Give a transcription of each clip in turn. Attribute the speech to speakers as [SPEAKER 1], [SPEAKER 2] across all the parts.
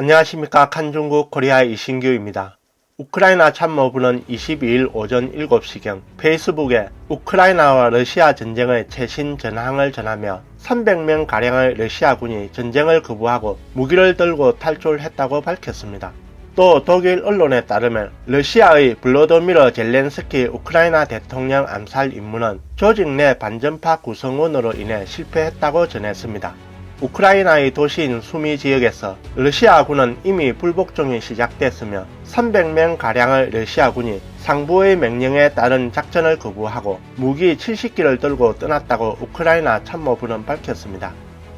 [SPEAKER 1] 안녕하십니까 칸중국 코리아의 이신규입니다. 우크라이나 참모부는 22일 오전 7시경 페이스북에 우크라이나와 러시아 전쟁의 최신 전황을 전하며 300명 가량의 러시아군이 전쟁을 거부하고 무기를 들고 탈출했다고 밝혔습니다. 또 독일 언론에 따르면 러시아의 블로도미르 젤렌스키 우크라이나 대통령 암살 임무는 조직 내 반전파 구성원으로 인해 실패했다고 전했습니다. 우크라이나의 도시인 수미 지역에서 러시아군은 이미 불복종이 시작됐으며 300명 가량의 러시아군이 상부의 명령에 따른 작전을 거부하고 무기 70기를 들고 떠났다고 우크라이나 참모부는 밝혔습니다.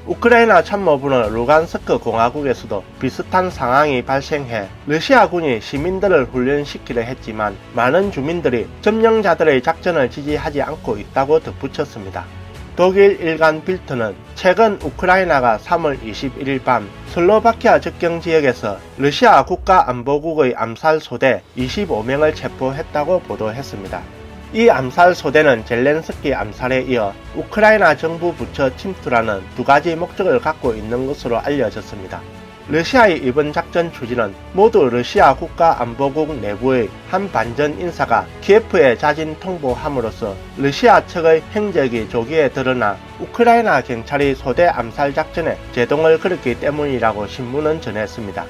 [SPEAKER 1] 우크라이나 참모부는 루간스크 공화국에서도 비슷한 상황이 발생해 러시아군이 시민들을 훈련시키려 했지만 많은 주민들이 점령자들의 작전을 지지하지 않고 있다고 덧붙였습니다. 독일 일간 빌트는 최근 우크라이나가 3월 21일 밤 슬로바키아 접경 지역에서 러시아 국가안보국의 암살 소대 25명을 체포했다고 보도했습니다. 이 암살 소대는 젤렌스키 암살에 이어 우크라이나 정부 부처 침투라는 두 가지 목적을 갖고 있는 것으로 알려졌습니다. 러시아의 이번 작전 추진은 모두 러시아 국가안보국 내부의 한 반전 인사가 키예프에 자진 통보함으로써 러시아 측의 행적이 조기에 드러나 우크라이나 경찰이 소대 암살 작전에 제동을 걸었기 때문이라고 신문은 전했습니다.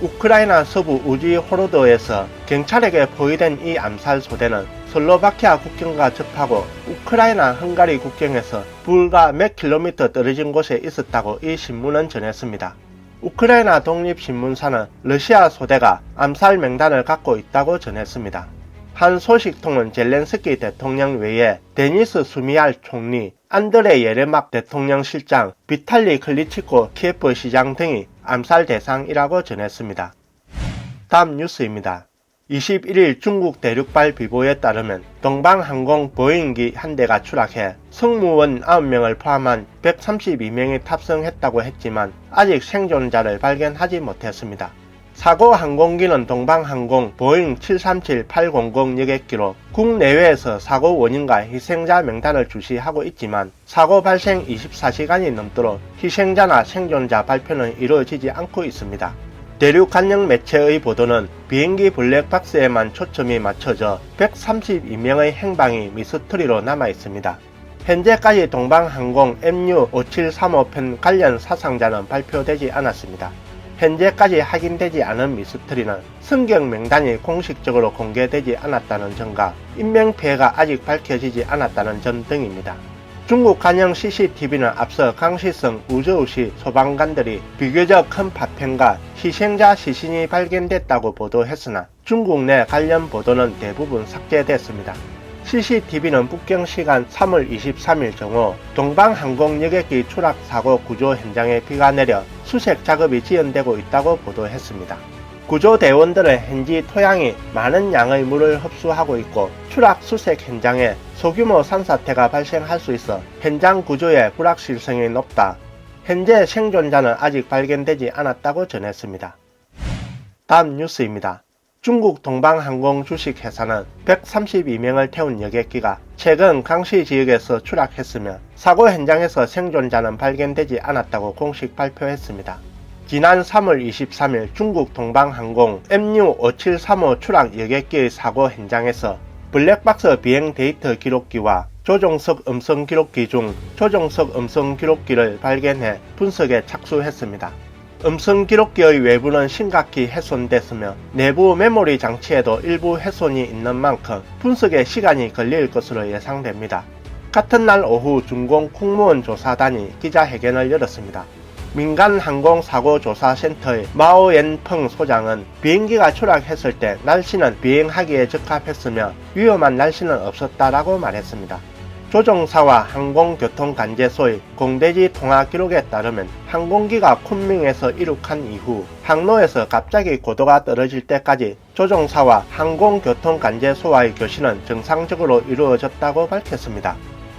[SPEAKER 1] 우크라이나 서부 우지 호로도에서 경찰에게 포위된 이 암살 소대는 슬로바키아 국경과 접하고 우크라이나 헝가리 국경에서 불과 몇 킬로미터 떨어진 곳에 있었다고 이 신문은 전했습니다. 우크라이나 독립신문사는 러시아 소대가 암살 명단을 갖고 있다고 전했습니다. 한 소식통은 젤렌스키 대통령 외에 데니스 수미알 총리, 안드레 예레막 대통령 실장, 비탈리 클리치코 키예프 시장 등이 암살 대상이라고 전했습니다. 다음 뉴스입니다. 21일 중국 대륙발 비보에 따르면 동방항공 보잉기 한 대가 추락해 승무원 9명을 포함한 132명이 탑승했다고 했지만 아직 생존자를 발견하지 못했습니다. 사고 항공기는 동방항공 보잉 737-800 여객기로 국내외에서 사고 원인과 희생자 명단을 주시하고 있지만 사고 발생 24시간이 넘도록 희생자나 생존자 발표는 이루어지지 않고 있습니다. 대륙 관영 매체의 보도는 비행기 블랙박스에만 초점이 맞춰져 132명의 행방이 미스터리로 남아 있습니다. 현재까지 동방항공 MU5735편 관련 사상자는 발표되지 않았습니다. 현재까지 확인되지 않은 미스터리는 승객 명단이 공식적으로 공개되지 않았다는 점과 인명피해가 아직 밝혀지지 않았다는 점 등입니다. 중국 관영 CCTV는 앞서 강시성 우저우시 소방관들이 비교적 큰 파편과 희생자 시신이 발견됐다고 보도했으나 중국 내 관련 보도는 대부분 삭제됐습니다. CCTV는 북경 시간 3월 23일 정오 동방항공 여객기 추락 사고 구조 현장에 비가 내려 수색 작업이 지연되고 있다고 보도했습니다. 구조 대원들은 현지 토양이 많은 양의 물을 흡수하고 있고 추락 수색 현장에 소규모 산사태가 발생할 수 있어 현장 구조의 불확실성이 높다. 현재 생존자는 아직 발견되지 않았다고 전했습니다. 다음 뉴스입니다. 중국 동방항공 주식회사는 132명을 태운 여객기가 최근 강시 지역에서 추락했으며 사고 현장에서 생존자는 발견되지 않았다고 공식 발표했습니다. 지난 3월 23일 중국 동방항공 MU5735 추락 여객기의 사고 현장에서 블랙박스 비행 데이터 기록기와 조종석 음성 기록기 중 조종석 음성 기록기를 발견해 분석에 착수했습니다. 음성 기록기의 외부는 심각히 훼손됐으며 내부 메모리 장치에도 일부 훼손이 있는 만큼 분석에 시간이 걸릴 것으로 예상됩니다. 같은 날 오후 중공 공무원 조사단이 기자회견을 열었습니다. 민간 항공 사고 조사 센터의 마오옌펑 소장은 비행기가 추락했을 때 날씨는 비행하기에 적합했으며 위험한 날씨는 없었다라고 말했습니다. 조종사와 항공교통관제소의 공대지 통화 기록에 따르면 항공기가 쿤밍에서 이륙한 이후 항로에서 갑자기 고도가 떨어질 때까지 조종사와 항공교통관제소와의 교신은 정상적으로 이루어졌다고 밝혔습니다.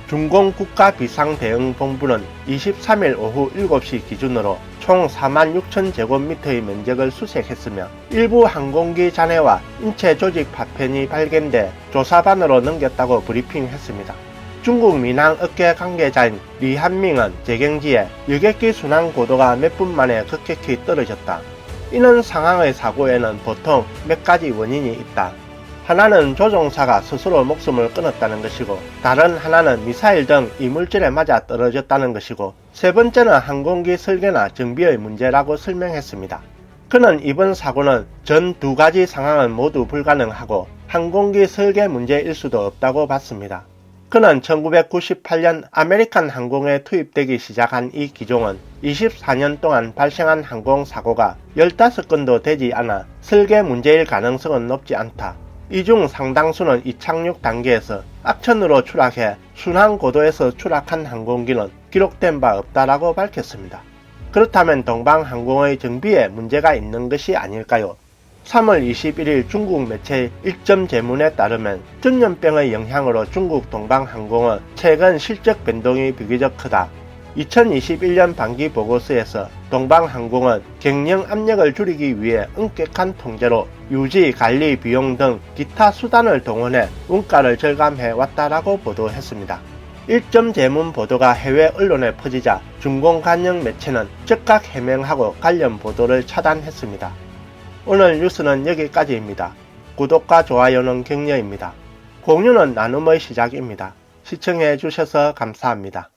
[SPEAKER 1] 중공 국가비상대응본부는 23일 오후 7시 기준으로 총 4만 6천 제곱미터의 면적을 수색했으며 일부 항공기 잔해와 인체 조직 파편이 발견돼 조사반으로 넘겼다고 브리핑했습니다. 중국 민항 업계 관계자인 리한밍은 재경지에 여객기 순항 고도가 몇 분 만에 급격히 떨어졌다. 이런 상황의 사고에는 보통 몇 가지 원인이 있다. 하나는 조종사가 스스로 목숨을 끊었다는 것이고 다른 하나는 미사일 등 이물질에 맞아 떨어졌다는 것이고 세 번째는 항공기 설계나 정비의 문제라고 설명했습니다. 그는 이번 사고는 전 두 가지 상황은 모두 불가능하고 항공기 설계 문제일 수도 없다고 봤습니다. 그는 1998년 아메리칸 항공에 투입되기 시작한 이 기종은 24년 동안 발생한 항공사고가 15건도 되지 않아 설계 문제일 가능성은 높지 않다. 이 중 상당수는 이착륙 단계에서 악천으로 추락해 순항 고도에서 추락한 항공기는 기록된 바 없다라고 밝혔습니다. 그렇다면 동방항공의 정비에 문제가 있는 것이 아닐까요? 3월 21일 중국 매체 일점 제문에 따르면 전염병의 영향으로 중국 동방항공은 최근 실적 변동이 비교적 크다. 2021년 반기 보고서에서 동방항공은 경영 압력을 줄이기 위해 엄격한 통제로 유지, 관리 비용 등 기타 수단을 동원해 원가를 절감해 왔다라고 보도했습니다. 일점 제문 보도가 해외 언론에 퍼지자 중공 관영 매체는 즉각 해명하고 관련 보도를 차단했습니다. 오늘 뉴스는 여기까지입니다. 구독과 좋아요는 격려입니다. 공유는 나눔의 시작입니다. 시청해 주셔서 감사합니다.